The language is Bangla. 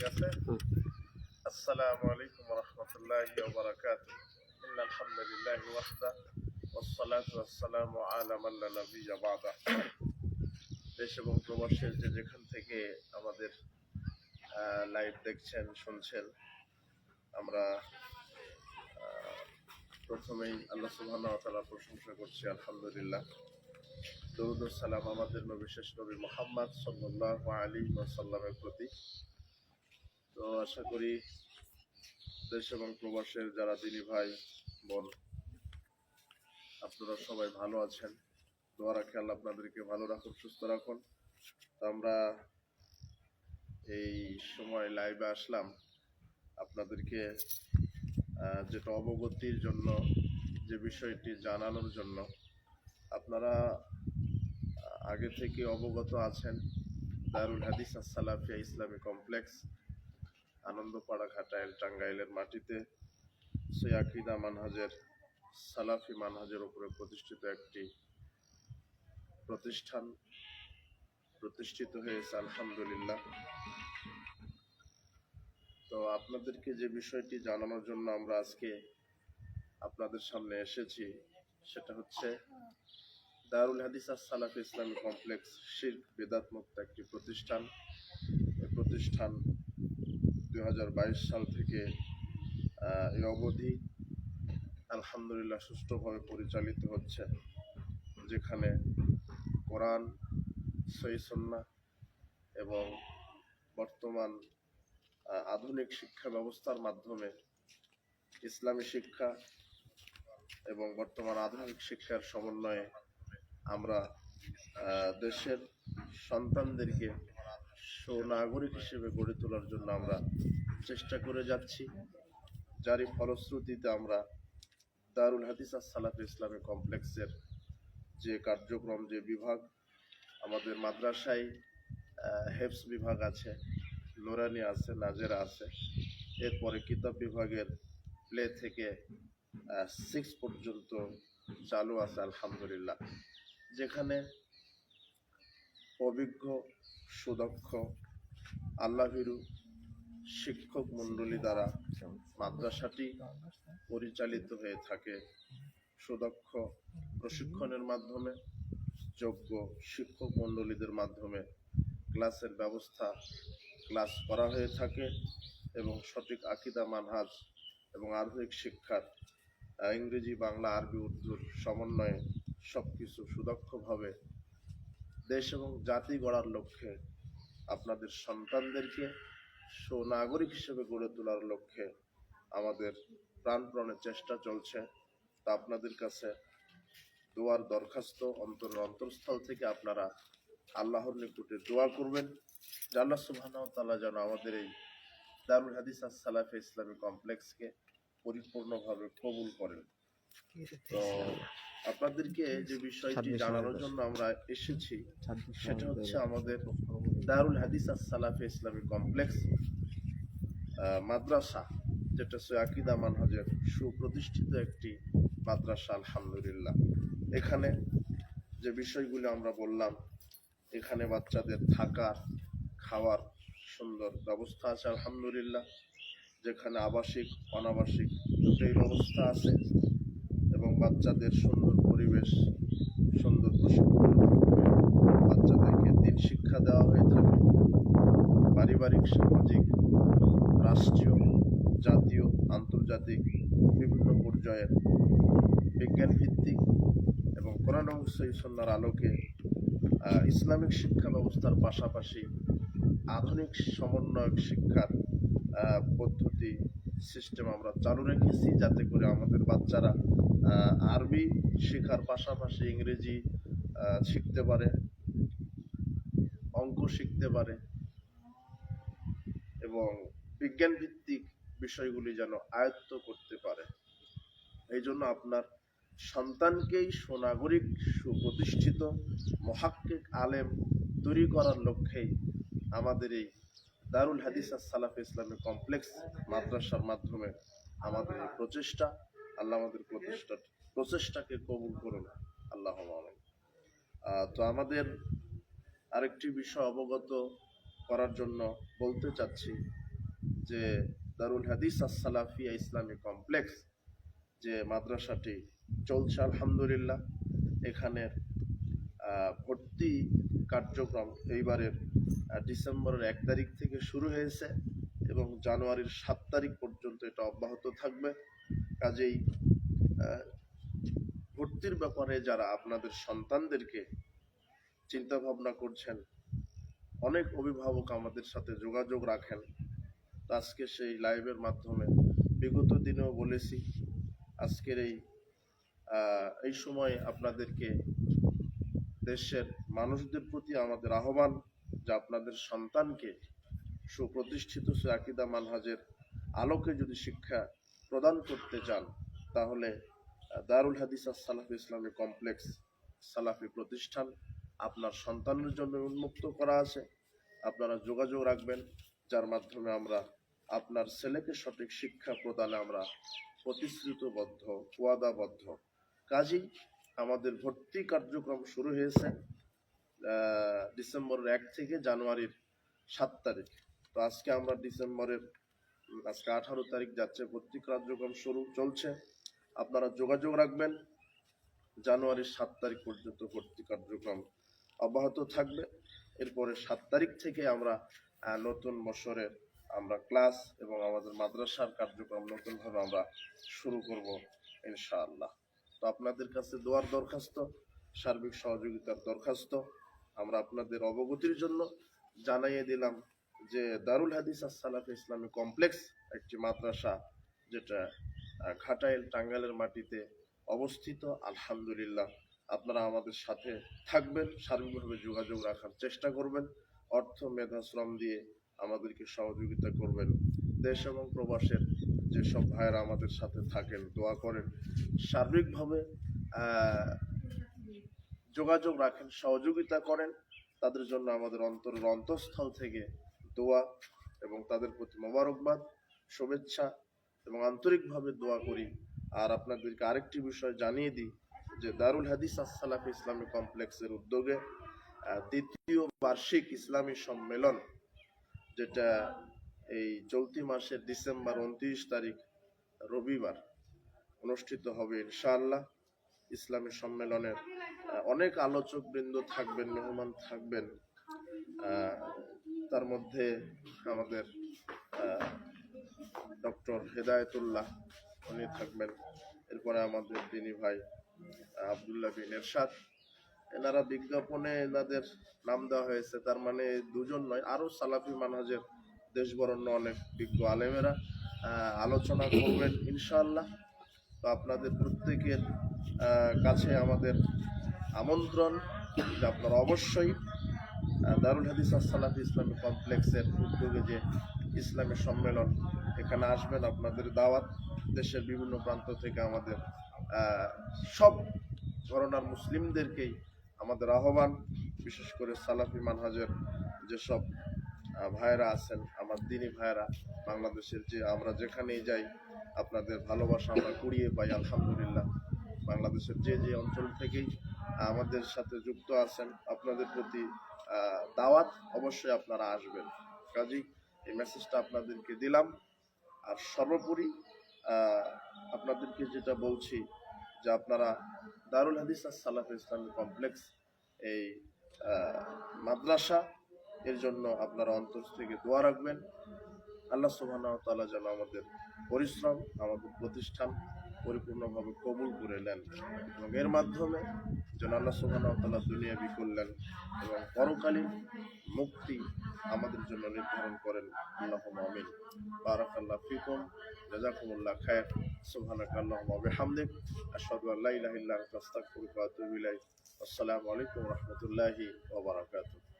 ঠিক আছে আসসালামু আলাইকুম রহমতুল্লাহি ওবারাকাতুহ ইন আলহামদুলিল্লাহ ওয়াহদা والصلاة والسلام على من لا نبي بعده দেশ এবং প্রবাসের যে যেখান থেকে আমাদের লাইভ দেখছেন শুনছেন আমরা আহ, প্রথমেই আল্লাহ সুবহানাহু ওয়া তাআলার প্রশংসা করছি আলহামদুলিল্লাহ দরুদ ও সালাম আমাদের নবী শেষ নবী মোহাম্মদ সাল্লাল্লাহু আলাইহি ওয়াসাল্লামের প্রতি তো আশা করি দেশ এবং প্রবাসের যারা দিনী ভাই, বোন, আপনারা সবাই ভালো আছেন। দোয়া রাখি আল্লাহ আপনাদেরকে ভালো রাখুন সুস্থ রাখুন। তো আমরা এই সময় লাইভে আসলাম। আপনাদেরকে যেটা অবগতির জন্য, যে বিষয়টি জানানোর জন্য, আপনারা আগে থেকে অবগত আছেন দারুল হাদিস সালাফিয়া ইসলামী কমপ্লেক্স। আনন্দপাড়া ঘাটাইল টাঙ্গাইলের মাটিতে সৈয়াকিদা মানহাজের, সালাফি মানহাজের উপরে প্রতিষ্ঠিত একটি প্রতিষ্ঠান প্রতিষ্ঠিত হয়েছে, আলহামদুলিল্লাহ। তো আপনাদেরকে যে বিষয়টি জানানোর জন্য আমরা আজকে আপনাদের সামনে এসেছি, সেটা হচ্ছে দারুল হাদিস সালাফি ইসলামী কমপ্লেক্স শির্ক বেদাত মুক্ত একটি প্রতিষ্ঠান। প্রতিষ্ঠান দু হাজার বাইশ সাল থেকে এই অবধি আলহামদুলিল্লাহ সুষ্ঠুভাবে পরিচালিত হচ্ছে, যেখানে কোরআন সৈসন্না এবং বর্তমান আধুনিক শিক্ষা ব্যবস্থার মাধ্যমে ইসলামী শিক্ষা এবং বর্তমান আধুনিক শিক্ষার সমন্বয়ে আমরা দেশের সন্তানদেরকে সুনাগরিক হিসেবে গড়ে তোলার জন্য আমরা চেষ্টা করে যাচ্ছি। যারই ফলশ্রুতিতে আমরা দারুল হাদিস সালাফ ইসলামী কমপ্লেক্সের যে কার্যক্রম, যে বিভাগ, আমাদের মাদ্রাসায় হেফস বিভাগ আছে, নোরানি আছে, নাজেরা আছে, এরপরে কিতাব বিভাগের প্লে থেকে সিক্স পর্যন্ত চালু আছে, আলহামদুলিল্লাহ। যেখানে অভিজ্ঞ, সুদক্ষ আল্লাভীরু শিক্ষক মণ্ডলী দ্বারা মাদ্রাসাটি পরিচালিত হয়ে থাকে। সুদক্ষ প্রশিক্ষণের মাধ্যমে, যোগ্য শিক্ষক মণ্ডলীদের মাধ্যমে ক্লাসের ব্যবস্থা ক্লাস করা হয়ে থাকে এবং সঠিক আকিদা, মানহাজ এবং আধুনিক শিক্ষার ইংরেজি, বাংলা, আরবি, উর্দুর সমন্বয়ে সব কিছু সুদক্ষভাবে দেশ এবং জাতি গড়ার লক্ষ্যে আপনাদের সন্তানদেরকে সুনাগরিক হিসেবে গড়ে তোলার লক্ষ্যে আমাদের প্রাণপ্রণের চেষ্টা চলছে। তা আপনাদের কাছে দোয়ার দরখাস্ত অন্তর অন্তরস্থল থেকে আপনারা আল্লাহর নিকটে দোয়া করবেন। আল্লাহ তাআলা যেন আমাদের এই দারুল হাদিস সালাফে ইসলামী কমপ্লেক্সকে পরিপূর্ণভাবে কবুল করেন। তো আপনাদেরকে যে বিষয়টি জানানোর জন্য আমরা এসেছি সেটা হচ্ছে আমাদের দারুল হাদিস সালাফে ইসলামী কমপ্লেক্স মাদ্রাসা যেটা সে আকিদা মানহাজের সুপ্রতিষ্ঠিত একটি মাদ্রাসা আলহামদুলিল্লাহ। এখানে যে বিষয়গুলো আমরা বললাম এখানে বাচ্চাদের থাকার খাওয়ার সুন্দর ব্যবস্থা আছে আলহামদুলিল্লাহ। যেখানে আবাসিক অনাবাসিক দুটোই ব্যবস্থা আছে। বাচ্চাদের সুন্দর পরিবেশ, সুন্দর বাচ্চাদেরকে দিন শিক্ষা দেওয়া হয়ে থাকে। পারিবারিক, সামাজিক, রাষ্ট্রীয়, জাতীয়, আন্তর্জাতিক বিভিন্ন পর্যায়ের বিজ্ঞান ভিত্তিক এবং কোরআন সন্ন্যার আলোকে ইসলামিক শিক্ষা ব্যবস্থার পাশাপাশি আধুনিক সমন্বয়ক শিক্ষার পদ্ধতি সিস্টেম আমরা চালু রেখেছি যাতে করে আমাদের বাচ্চারা আরবি শেখার পাশাপাশি ইংরেজি শিখতে পারে, অঙ্ক শিখতে পারে, এবং বিজ্ঞান ভিত্তিক বিষয়গুলি যেন আয়ত্ত করতে পারে। এই জন্য আপনার সন্তানকেই সুনাগরিক, সুপ্রতিষ্ঠিত, মহাক্কিক আলেম তৈরি করার লক্ষ্যেই আমাদের এই দারুল হাদিস সালাফ ইসলামী কমপ্লেক্স মাদ্রাসার মাধ্যমে আমাদের এই প্রচেষ্টা আল্লাহ আমাদের প্রচেষ্টা প্রচেষ্টাকে কবুল করুন আল্লাহ। তো আমাদের আরেকটি বিষয় অবগত করার জন্য বলতে চাচ্ছি যে, দারুল হাদিস সালাফিয়া ইসলামী কমপ্লেক্স যে মাদ্রাসাটি চলছে, আলহামদুলিল্লাহ। এখানের ভর্তি কার্যক্রম এইবারের ডিসেম্বরের এক তারিখ থেকে শুরু হয়েছে। এবং জানুয়ারির সাত তারিখ পর্যন্ত এটা অব্যাহত থাকবে। কাজেই ভর্তির ব্যাপারে যারা আপনাদের সন্তানদেরকে চিন্তা ভাবনা করছেন, অনেক অভিভাবক আমাদের সাথে যোগাযোগ রাখেন। আজকে সেই লাইভের মাধ্যমে বিগত দিনেও বলেছি, আজকের এই এই সময় আপনাদেরকে দেশের মানুষদের প্রতি আমাদের আহ্বান যে আপনাদের সন্তানকে সুপ্রতিষ্ঠিত সে আকিদা মানহাজের আলোকে যদি শিক্ষা প্রদান করতে চান, তাহলে দারুল হাদিস সালাফি ইসলামী কমপ্লেক্স সালাফি প্রতিষ্ঠান আপনার সন্তানের জন্য উন্মুক্ত করা আছে। আপনারা যোগাযোগ রাখবেন, যার মাধ্যমে আমরা আপনার ছেলেকে সঠিক শিক্ষা প্রদানে আমরা প্রতিশ্রুতবদ্ধ, ওয়াদাবদ্ধ কাজেই আমাদের ভর্তি কার্যক্রম শুরু হয়েছে ডিসেম্বরের এক থেকে জানুয়ারির সাত তারিখ। তো আজকে আমরা ডিসেম্বরের আজকে আঠারো তারিখ যাচ্ছে ভর্তি কার্যক্রম শুরু চলছে। আপনারা যোগাযোগ রাখবেন। জানুয়ারির সাত তারিখ পর্যন্ত ভর্তি কার্যক্রম অব্যাহত থাকবে। এরপরে সাত তারিখ থেকে আমরা নতুন বছরের আমরা ক্লাস এবং আমাদের মাদ্রাসার কার্যক্রম নতুনভাবে আমরা শুরু করব, ইনশাআল্লাহ। তো আপনাদের কাছে দোয়ার দরখাস্ত, সার্বিক সহযোগিতার দরখাস্ত আমরা আপনাদের অবগতির জন্য জানাইয়ে দিলাম। যে দারুল হাদিস আসসালাফ ইসলামী কমপ্লেক্স একটি মাদ্রাসা, যেটা ঘাটাইল টাঙ্গাইলের মাটিতে অবস্থিত। আলহামদুলিল্লাহ, আপনারা আমাদের সাথে থাকবেন, সার্বিকভাবে যোগাযোগ রাখার চেষ্টা করবেন। অর্থ, মেধা, শ্রম দিয়ে আমাদেরকে সহযোগিতা করবেন। দেশ এবং প্রবাসের যেসব ভাইয়েরা আমাদের সাথে থাকেন, দোয়া করেন, সার্বিকভাবে যোগাযোগ রাখেন, সহযোগিতা করেন, তাদের জন্য আমাদের অন্তরের অন্তঃস্থল থেকে দোয়া এবং তাদের প্রতি মোবারকবাদ, শুভেচ্ছা এবং আন্তরিকভাবে দোয়া করি। আর আপনাদেরকে আরেকটি বিষয় জানিয়ে দিই যে দারুল হাদিস আসসালাফ ইসলামী কমপ্লেক্সের উদ্যোগে দ্বিতীয় বার্ষিক ইসলামী সম্মেলন, যেটা এই চলতি মাসের ডিসেম্বর উনত্রিশ তারিখ, রবিবার অনুষ্ঠিত হবে ইনশাআল্লাহ। ইসলামী সম্মেলনের অনেক আলোচক বৃন্দ থাকবেন, মেহমান থাকবেন তার মধ্যে আমাদের ডক্টর হেদায়েতুল্লাহ উনি থাকবেন। এরপরে আমাদের তিনি ভাই আবদুল্লাহ বিন এরশাদ। এনারা বিজ্ঞাপনে এনাদের নাম দেওয়া হয়েছে। তার মানে দুজন নয় আরও সালাফি মানহাজের দেশ বরণ্য অনেক বিজ্ঞ আলেমেরা আলোচনা করবেন ইনশাআল্লাহ। তো আপনাদের প্রত্যেকের কাছে আমাদের আমন্ত্রণ যে আপনারা অবশ্যই দারুল হাদিস আসসালাফি ইসলামী কমপ্লেক্সের উদ্যোগে যে ইসলামের সম্মেলন এখানে আসবেন আপনাদের দাওয়াত দেশের বিভিন্ন প্রান্ত থেকে আমাদের সব ধরনার মুসলিমদেরকেই আমাদের আহ্বান বিশেষ করে সালাফি মানহাজের যেসব আহ, ভাইয়েরা আছেন আমার দিনী ভাইয়েরা বাংলাদেশের যে আমরা যেখানেই যাই আপনাদের ভালোবাসা আমরা কুড়িয়ে পাই আলহামদুলিল্লাহ। বাংলাদেশের যে যে অঞ্চল থেকেই আমাদের সাথে যুক্ত আছেন আপনাদের প্রতি দাওয়াত অবশ্যই আপনারা আসবেন। কাজেই এই মেসেজটা আপনাদেরকে দিলাম। আর সর্বোপরি আপনাদেরকে যেটা বলছি, যে আপনারা দারুল হাদিস সালাফ ইসলামী কমপ্লেক্স এই মাদ্রাসা, এর জন্য আপনারা অন্তর থেকে দোয়া রাখবেন। আল্লাহ সুবহানাহু ওয়া তাআলা যেন আমাদের পরিশ্রম, আমাদের প্রতিষ্ঠান পরিপূর্ণভাবে কবুল করে নেন এবং এর মাধ্যমে যেন আল্লাহ দুনিয়া বিকল্যাণ এবং পরকালীন মুক্তি আমাদের জন্য নির্ধারণ করেন। আল্লাহ আমিন। বারাকাল্লাহ ফিকুম। জাজাকুমুল্লাহ খায়ের সুবহানাকা আল্লাহুম্মা বিহামদিক। আশহাদু আল্লা ইলাহা ইল্লা আনতা আস্তাগফিরুকা ওয়া আতুবু ইলাইক। আসসালামু আলাইকুম ওয়া রাহমাতুল্লাহি ওয়া বারাকাতুহু।